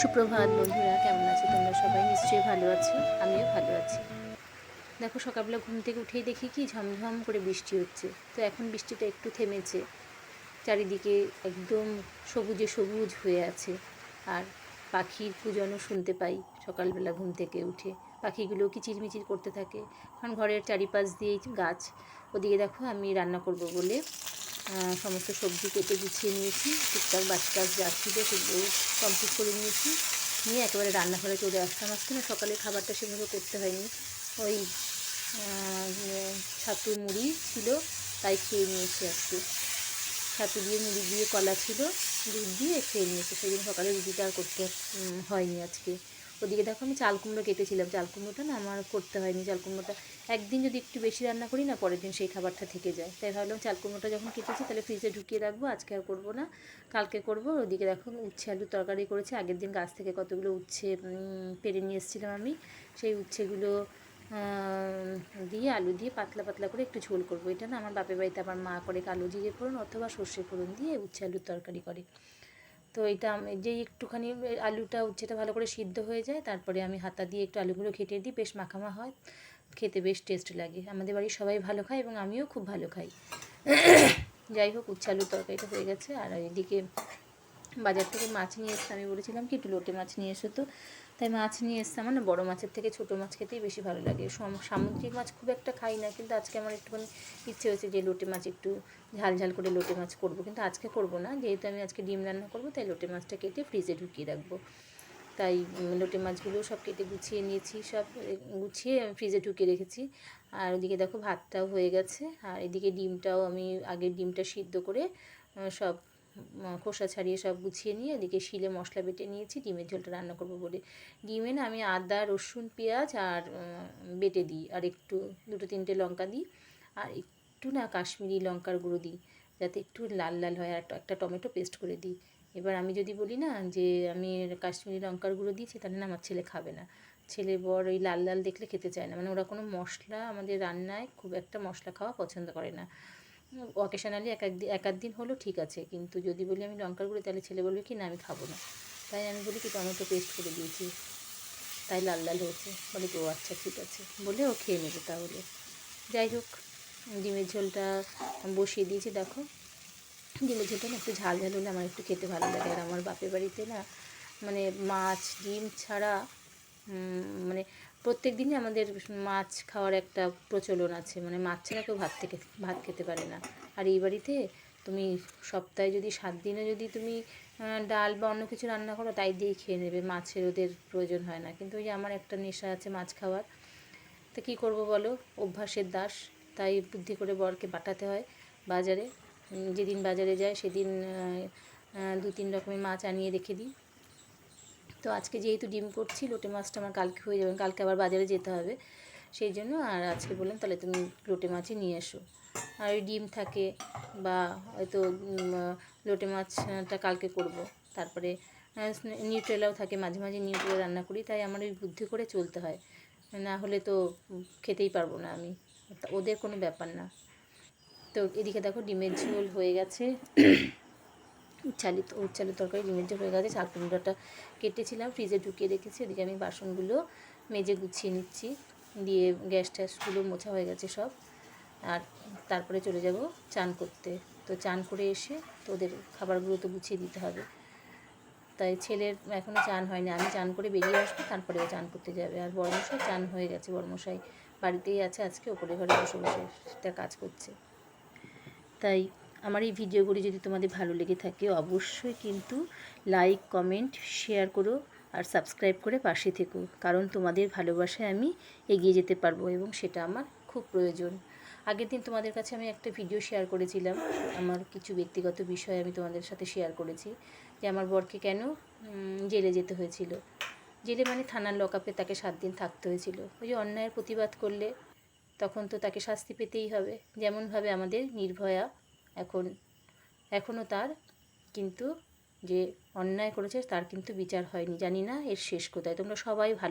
সুপ্রভাত বন্ধুরা, কেমন আছো তোমরা সবাই? নিশ্চয়ই ভালো আছো, আমিও ভালো আছি। দেখো, সকালবেলা ঘুম থেকে উঠেই দেখি কি ঝমঝম করে বৃষ্টি হচ্ছে। তো এখন বৃষ্টিটা একটু থেমেছে। চারিদিকে একদম সবুজে সবুজ হয়ে আছে। আর পাখির পূজনও শুনতে পাই সকালবেলা ঘুম থেকে উঠে। পাখিগুলো কিচিরমিচির করতে থাকে। কারণ ঘরের চারিপাশ দিয়েই গাছ। ওদিকে দেখো, আমি রান্না করব বলে সমস্ত সবজি কেটে গুছিয়ে নিয়েছি, টুকটাক বাচ্চা টাচ যা ছিল সেগুলো কমপ্লিট করে নিয়েছি। নিয়ে একেবারে রান্নাঘরে চলে আসলাম। আজকে না সকালে খাবারটা সেভাবে করতে হয়নি। ওই ছাতু মুড়ি ছিল, তাই খেয়ে নিয়েছি আজকে। ছাতু দিয়ে, মুড়ি দিয়ে, কলা ছিল, দুধ দিয়ে খেয়ে নিয়েছি। সেই জন্য সকালে রুটিটা আর করতে হয়নি আজকে। ওদিকে দেখো আমি চাল কুমড়ো কেটেছিলাম। চাল কুমড়োটা না আমার করতে হয়নি। চাল কুমড়োটা একদিন যদি একটু বেশি রান্না করি না, পরের দিন সেই খাবারটা থেকে যায়। তাই ভাবলাম চাল কুমড়োটা যখন কেটেছি তাহলে ফ্রিজে ঢুকিয়ে রাখব। আজকে আর করব না, কালকে করব। ওদিকে দেখো উচ্ছে আলুর তরকারি করেছি। আগের দিন গাছ থেকে কতগুলো উচ্ছে পেরে নিয়ে এসেছিলাম আমি। সেই উচ্ছেগুলো দিয়ে আলু দিয়ে পাতলা পাতলা করে একটু ঝোল করব। এটা না আমার বাপের বাড়িতে আমার মা করে কালো জিরে ফোড়ন অথবা সর্ষে ফোড়ন দিয়ে উচ্ছে আলুর তরকারি করে। তো এটা যেই একটুখানি আলুটা উচ্ছেটা ভালো করে সিদ্ধ হয়ে যায়, তারপরে আমি হাতা দিয়ে একটু আলুগুলো খেটে দিই, বেশ মাখামা হয়। খেতে বেশ টেস্ট লাগে। আমাদের বাড়ির সবাই ভালো খায় এবং আমিও খুব ভালো খাই। যাই হোক, উচ্ছে আলুর তরকারিটা হয়ে গেছে। আর এদিকে বাজার থেকে মাছ নিয়ে এসে, আমি বলেছিলাম কি, একটু লোটে মাছ নিয়ে এসো তো। তাই মাছ নিয়ে এসছে আমার। না, বড়ো মাছের থেকে ছোটো মাছ খেতেই বেশি ভালো লাগে। সম- সামুদ্রিক মাছ খুব একটা খাই না, কিন্তু আজকে আমার একটুখানি ইচ্ছে হয়েছে যে লোটে মাছ একটু ঝাল ঝাল করে লোটে মাছ করব। কিন্তু আজকে করব না। যেহেতু আমি আজকে ডিম রান্না করব, তাই লোটে মাছটা কেটে ফ্রিজে ঢুকিয়ে রাখব। তাই লোটে মাছগুলো সব কেটে গুছিয়ে নিয়েছি, সব গুছিয়ে ফ্রিজে ঢুকিয়ে রেখেছি। আর ওদিকে দেখো ভাতটাও হয়ে গেছে। আর এদিকে ডিমটাও আমি আগে ডিমটা সিদ্ধ করে সব খোসা ছাড়িয়ে সব গুছিয়ে নিয়ে এদিকে শিলে মশলা বেটে নিয়েছি, ডিমের ঝোলটা রান্না করব বলে। ডিমে না আমি আদা, রসুন, পেঁয়াজ আর বেটে দিই আর একটু, দুটো তিনটে লঙ্কা দিই আর একটু না কাশ্মীরি লঙ্কার গুঁড়ো দিই যাতে একটু লাল লাল হয় আর একটা টমেটো পেস্ট করে দিই। এবার আমি যদি বলি না যে আমি কাশ্মীরি লঙ্কার গুঁড়ো দিয়েছি তাহলে না আমার ছেলে খাবে না। ছেলে বর ওই লাল লাল দেখলে খেতে চায় না। মানে ওরা কোনো মশলা আমাদের রান্নায় খুব একটা মশলা খাওয়া পছন্দ করে না। অকেশনালি এক এক এক আধ দিন হলো ঠিক আছে। কিন্তু যদি বলি আমি লঙ্কার গুঁড়ো, তাহলে ছেলে বলবে কি, না, আমি খাব না। তাই আমি বলি কি, টমেটো পেস্ট করে দিয়েছি। তাই লাল লাল হয়েছে। বলে কি, ও আচ্ছা ঠিক আছে। বলে ও খেয়ে নেবে তাহলে। যাই হোক, ডিমের ঝোলটা বসিয়ে দিয়েছি, দেখো। ডিমের ঝোলটা না একটু ঝাল ঝাল হলে আমার একটু খেতে ভালো লাগে। আর আমার বাপের বাড়িতে না মানে মাছ, ডিম ছাড়া মানে প্রত্যেক দিনই আমাদের মাছ খাওয়ার একটা প্রচলন আছে। মানে মাছ ছাড়া কেউ ভাত থেকে, ভাত খেতে পারে না। আর এই বাড়িতে তুমি সপ্তাহে যদি সাত দিনে যদি তুমি ডাল বা অন্য কিছু রান্না করো, তাই দিয়েই খেয়ে নেবে। মাছের ওদের প্রয়োজন হয় না। কিন্তু ওই যে আমার একটা নেশা আছে মাছ খাওয়ার। তা কী করব বলো? অভ্যাসের দাস। তাই বুদ্ধি করে বরকে পাঠাতে হয় বাজারে। যেদিন বাজারে যায় সেদিন দু তিন রকমের মাছ আনিয়ে রেখে দিই। তো আজকে যেহেতু ডিম করছি, লোটে মাছটা আমার কালকে হয়ে যাবে। কালকে আবার বাজারে যেতে হবে। সেই জন্য আর আজকে বললাম, তাহলে তুমি লোটে মাছই নিয়ে এসো। আর ওই ডিম থাকে বা হয়তো লোটে মাছটা কালকে করব। তারপরে নিউট্রেলাও থাকে, মাঝে মাঝে নিউট্রেলা রান্না করি, তাই আমার ওই বুদ্ধি করে চলতে হয়। না হলে তো খেতেই পারব না আমি। ওদের কোনো ব্যাপার না। তো এদিকে দেখো, ডিমের ঝোল হয়ে গেছে। উচ্ছালিত উচ্ছালিত তরকারি ডিমের ঝোল হয়ে গেছে। কুমড়োটা কেটেছিলাম, ফ্রিজে ঢুকিয়ে রেখেছি। ওদিকে আমি বাসনগুলো মেজে গুছিয়ে নিচ্ছি। দিয়ে গ্যাস ট্যাসগুলো মোছা হয়ে গেছে সব। আর তারপরে চলে যাব চান করতে। তো চান করে এসে তো ওদের খাবারগুলো তো গুছিয়ে দিতে হবে। তাই ছেলের এখনও চান হয়নি। আমি চান করে বেরিয়ে আসব, তারপরে ও চান করতে যাবে। আর বর্মশাই চান হয়ে গেছে। বর্মশাই বাড়িতেই আছে আজকে ওপরে ঘরে বসে বসে সেটা কাজ করছে। তাই আমার এই ভিডিওগুলি যদি তোমাদের ভালো লেগে থাকে, অবশ্যই কিন্তু লাইক কমেন্ট শেয়ার করো আর সাবস্ক্রাইব করে পাশে থেকো। কারণ তোমাদের ভালোবাসায় আমি এগিয়ে যেতে পারব এবং সেটা আমার খুব প্রয়োজন। আগের দিন তোমাদের কাছে আমি একটা ভিডিও শেয়ার করেছিলাম। আমার কিছু ব্যক্তিগত বিষয় আমি তোমাদের সাথে শেয়ার করেছি যে আমার বরকে কেন জেলে যেতে হয়েছিল। জেলে মানে থানার লকআপে তাকে সাত দিন থাকতে হয়েছিল। ওই যে অন্যায়ের প্রতিবাদ করলে তখন তো তাকে শাস্তি পেতেই হবে। যেমনভাবে আমাদের নির্ভয়া এখন এখনও তার কিন্তু যে অন্যায় করেছে তার কিন্তু বিচার হয়নি। জানি না এর শেষ কোথায়। তোমরা সবাই ভালো